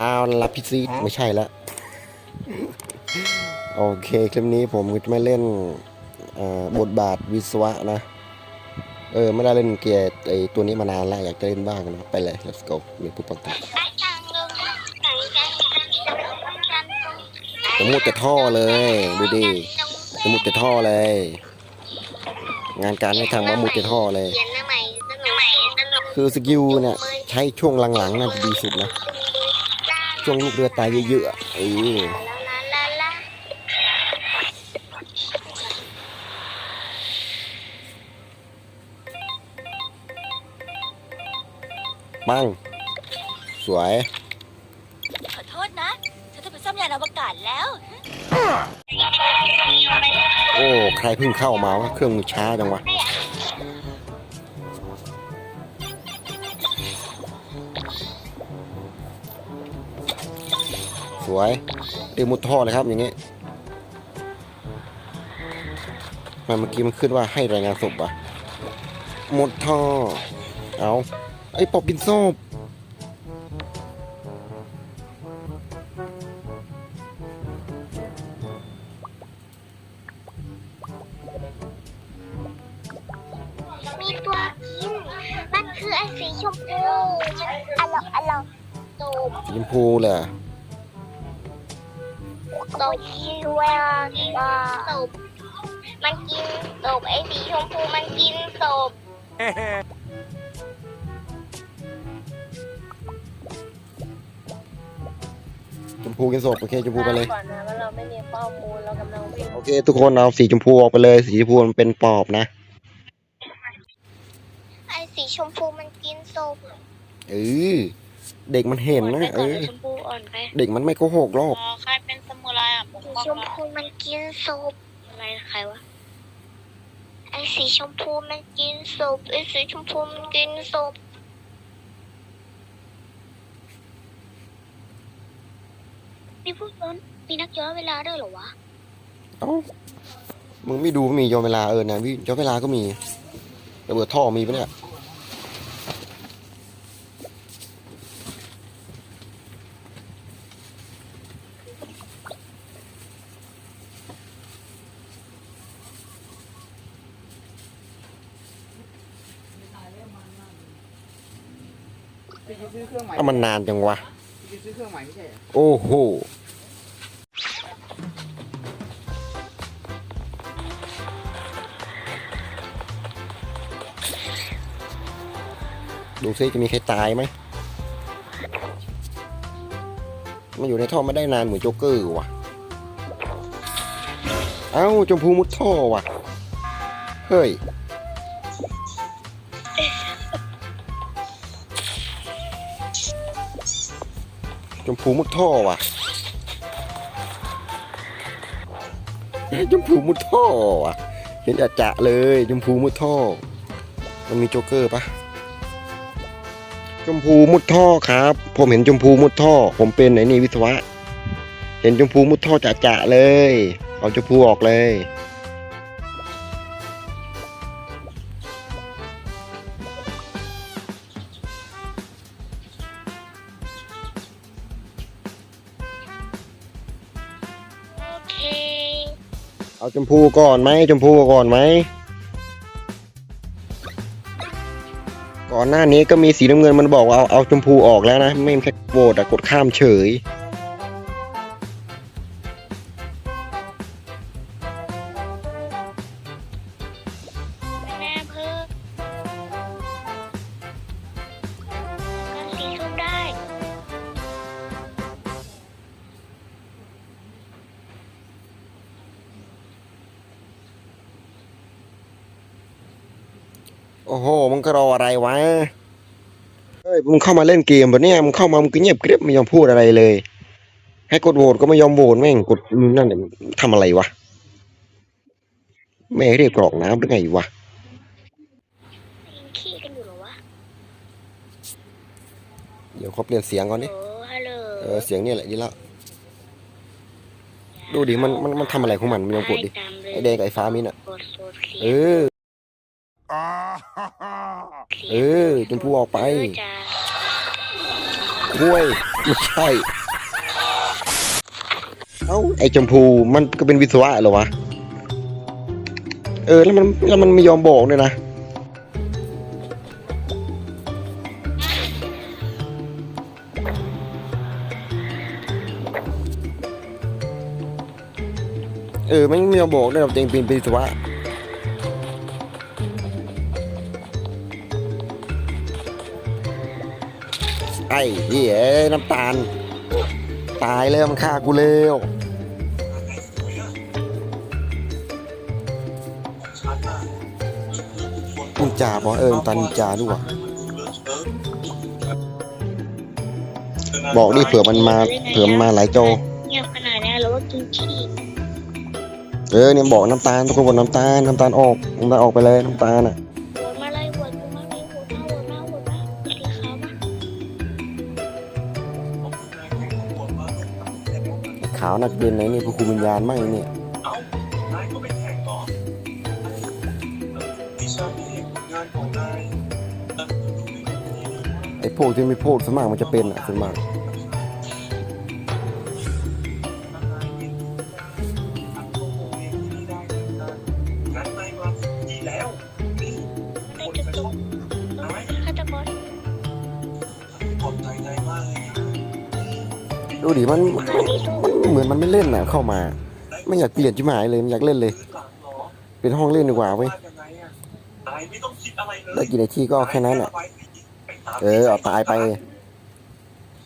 เอาละพี่ซีดไม่ใช่ละโอเคคลิปนี้ผมก็จะไม่เล่นอ่าบทบาทวิศวะนะ เออ ไม่ได้เล่นเกียร์ไอตัวนี้มานานแล้ว อยากจะเล่นบ้างนะ ไปเลย let's go มีผู้ประกาศจะมุดแต่ท่อเลย ดูดิจะมุดแต่ท่อเลย งานการให้ทำมามุดแต่ท่อเลยเขียนหน้าใหม่สนุกใหม่สนุกคือสกิลเนี่ย ใช้ช่วงหลังๆน่าจะดีสุดนะ ช่วงลูกเรือตายเยอะๆอะเออลาลาลาปังสวย ขอโทษนะฉันจะไปซ่อมยานอวกาศแล้ว โอ้ ใครเพิ่งเข้ามาวะ เครื่องมือช้าจังวะ สวยเรียกมุดท่อเลยครับอย่างงี้ทำไมันเมื่อกี้มันขึ้นว่าให้รายงานศพวะมุดท่อ เอาไอ้ปอบกินศพมีตัวกิน มันคือไอ้สีชมพูมันอร่อยอร่อยตูบสีชมพูเลยเหรอตู บกินเวลาตูบมันกินตูบไอ้สีชมพูมันกินตูบชมพูกินศพโอเคชมพูไปเลย ก่อนนะว่าเราไม่มีข้อมูลเรากำลังวิ่งโอเค ทุกคนเอาสีชมพูออกไปเลย สีชมพูมันเป็นปอบนะไอ้สีชมพูมันกินตูบเออ เด็กมันเห็นนะเออชมพูอ่อนไปเด็กมันไม่โกหกหรอก อ๋อใครเป็นสมุไรอะผมสีก็ชมพูมันกินตูบอะไรใครวะไอ้สีชมพูมันกินตูบไอ้สีชมพูมันกินตูบมีพวกย้อนมีนักย้อนเวลาด้วยเหรอวะเอ้ามึงไม่ดูมีย้อนเวลาเออนะวิย้อนเวลาก็มีระเบิดท่อมีปะเนี่ย ถ้ามันนานจังวะจะซื้อเครื่องใหม่ไม่ใช่เหรอโอ้โห ดูซิจะมีใครตายไหมมันอยู่ในท่อไม่ได้นานเหมือนโจ๊กเกอร์ว่ะ เอ้า ชมพูมุดท่อว่ะ เฮ้ย ชมพูมุดท่อว่ะเอ๊ะชมพูมุดท่อว่ะ เห็นอาจะเลยชมพูมุดท่อ มันมีโจ๊กเกอร์ปะชมพูมุดท่อครับ ผมเห็นชมพูมุดท่อ ผมเป็นไอ้นี่วิศวะ เห็นชมพูมุดท่อจะจะเลย เอาชมพูออกเลย เอาชมพูก่อนไหมชมพูก่อนไหม ก่อนหน้านี้ก็มีสีน้ำเงินมันบอกว่าเอาเอาชมพูออกแล้วนะ ไม่แค่โหวตอะกดข้ามเฉย โอ้โหมึงก็รออะไรวะเฮ้ยมึงเข้ามาเล่นเกมแบบเนี้ยมึงเข้ามามึงก็เงียบกริบไม่ยอมพูดอะไรเลย ให้กดโหวตก็ไม่ยอมโหวตแม่งกดนั่นเนี่ยทำอะไรวะแม่เรียกกรอกน้ำหรือไงวะยังขี้กันอยู่เหรอวะเดี๋ยวเขาเปลี่ยนเสียงก่อนดิโอ้ฮัลโหลเออเสียงนี่แหละดีแล้วดูดิมันมันมันทำอะไรของมันมึงลองกดดิไอแดงกับไอฟ้ามินอะกดโซเขียเออ เออชมพูออกไปเออจ้าห้วยไม่ใช่เอ้าไอ้ชมพูมันก็เป็นวิศวะเหรอวะเออแล้วมันแล้วมันไม่ยอมบอกเลยนะเออมันไม่ยอมบอกเลยเราเองเป็นวิศวะ ไอ้เหี้ยน้ำตาล ตายแล้วมันฆ่ากูเร็วมึงจ่าบอกเออน้ำตาลมึงจ่าด้วย บอกดิเผื่อมันมาเผื่อมันมาหลายโจเงียบขนาดนี้หรือว่ากินขี้เออเนี่ยบอกน้ำตาลทุกคนบอกน้ำตาลน้ำตาลออกน้ำตาลออกไปเลยน้ำตาลอะ มาขาวนักเรียนไหนนี่พวกคุมวิญญาณมั่งเนี่ยเอ้าได้ก็ไปแข่งเหรอวิชานี้งานของนายไอ้พวกที่ไม่พูดสวนมากมันจะเป็นอะสวนมากงานนายมาดีแล้วนี่ได้จุดจบฆาตกรขอบใจนายมากเลยนะ ดูดิมันมันมัน เหมือนมันไม่เล่นอะเข้ามา ไม่อยากเปลี่ยนจิ๋มหายเลยมันอยากเล่นเลย เป็นห้องเล่นดีกว่าเว้ยได้กี่นาทีก็แค่นั้นอะ เออเอาตายไป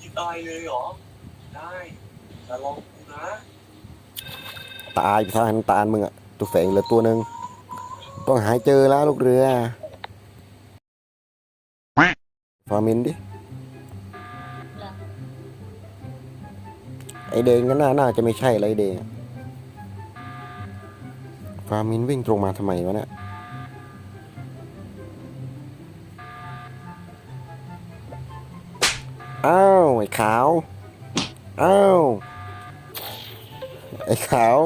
คิดอะไรเลยหรอ ได้จะลองดูนะ ตายไปซะน้ำตาลมึงอะตัวแฝงเหลือตัวหนึ่งต้องหายเจอแล้วลูกเรือฟาร์มินดิ ไอเดงก็น่าน่าจะไม่ใช่ไรเดงฟาร์มินวิ่งตรงมาทำไมวะเนี่ยอ้าวไอ้ขาวอ้าวไอ้ขาว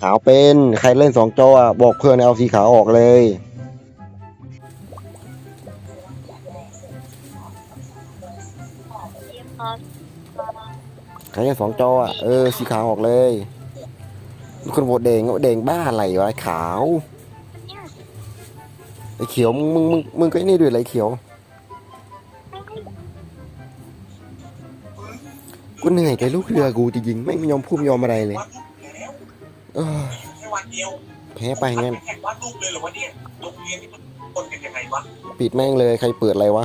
ขาวเป็นใครเล่นสองจออะบอกเพื่อนเอาสีขาวออกเลย เตรียมพร้อมใครเล่นสองจออะเออสีขาวออกเลยคนโหวตแดงว่าแดงบ้าอะไรวะขาวไอ้เขียวมึงมึงมึงมึงก็ไอ้นี่ด้วยไรเขียวกูเหนื่อยกับลูกเรือกูจริงๆไม่ยอมพูดไม่ยอมอะไรเลยแล้วเออแพ้ไปงั้นแข่งวาดรูปเลยเหรอวะเนี่ยโรงเรียนนี่มันคนกันยังไงปิดแม่งเลยใครเปิดอะไรวะ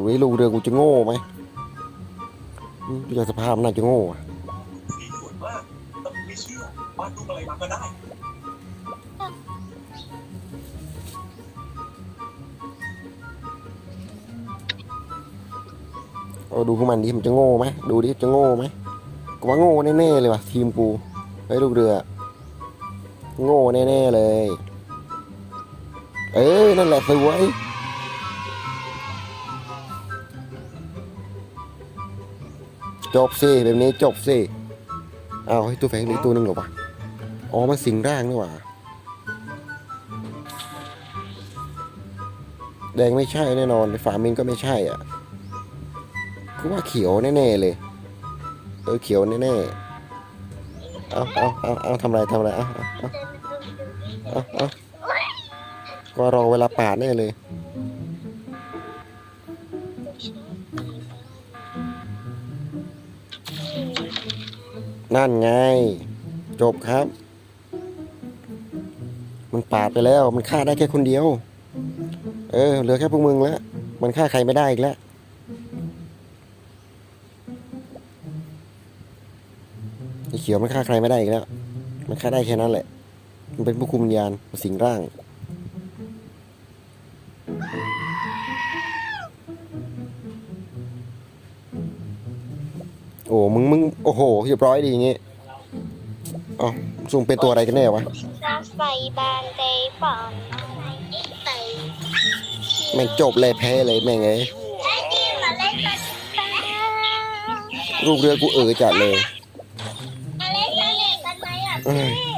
อุ้ลูกเรือกูจะโง่ไหมดูจากสภาพน่าจะโง่อะมีสวนมากแต่ไม่เชื่อวาดรูปอะไรมาก็ได้ เอาดูพวกมันดิมันจะโง่ไหมดูดิจะโง่ไหมกูว่าโง่แน่ๆเลยว่ะทีมกูเฮ้ลูกเรือ โง่แน่ๆเลย เอ้ยนั่นแหละสวย จบสิแบบนี้จบสิเอาให้ตัวแฝงหลืออกตัวหนึ่งเหรอวะอ๋อมันสิงร่างนี่หว่าแดงไม่ใช่แน่นอนฝามินก็ไม่ใช่อะกูว่าเขียวแน่ๆเลยเออเขียวแน่ๆเอาเอาเอาเอาทำไรทำไรเอาเอาเอาเอาก็รอเวลาปาดแน่เลย นั่นไง จบครับ มันปาดไปแล้ว มันฆ่าได้แค่คนเดียว เออ เหลือแค่พวกมึงแล้ว มันฆ่าใครไม่ได้อีกแล้ว ไอ้เขียวมันฆ่าใครไม่ได้อีกแล้ว มันฆ่าได้แค่นั้นแหละ มันเป็นผู้คุมวิญญาณสิงร่าง โอ้มึงมึงโอ้โหเรียบร้อยดีอย่างงี้อ๋อซุ่มเป็นตัวอะไรกันแน่วะน้ำใส่บานเตยฝันเตยแม่งจบเลยแพ้เลยแม่งเอ้ยไอ้นี่มาเล่นกันกันลูกเรือกูเออจัดเลยมาเล่นกันเล่นกันไหมอะเอ้ย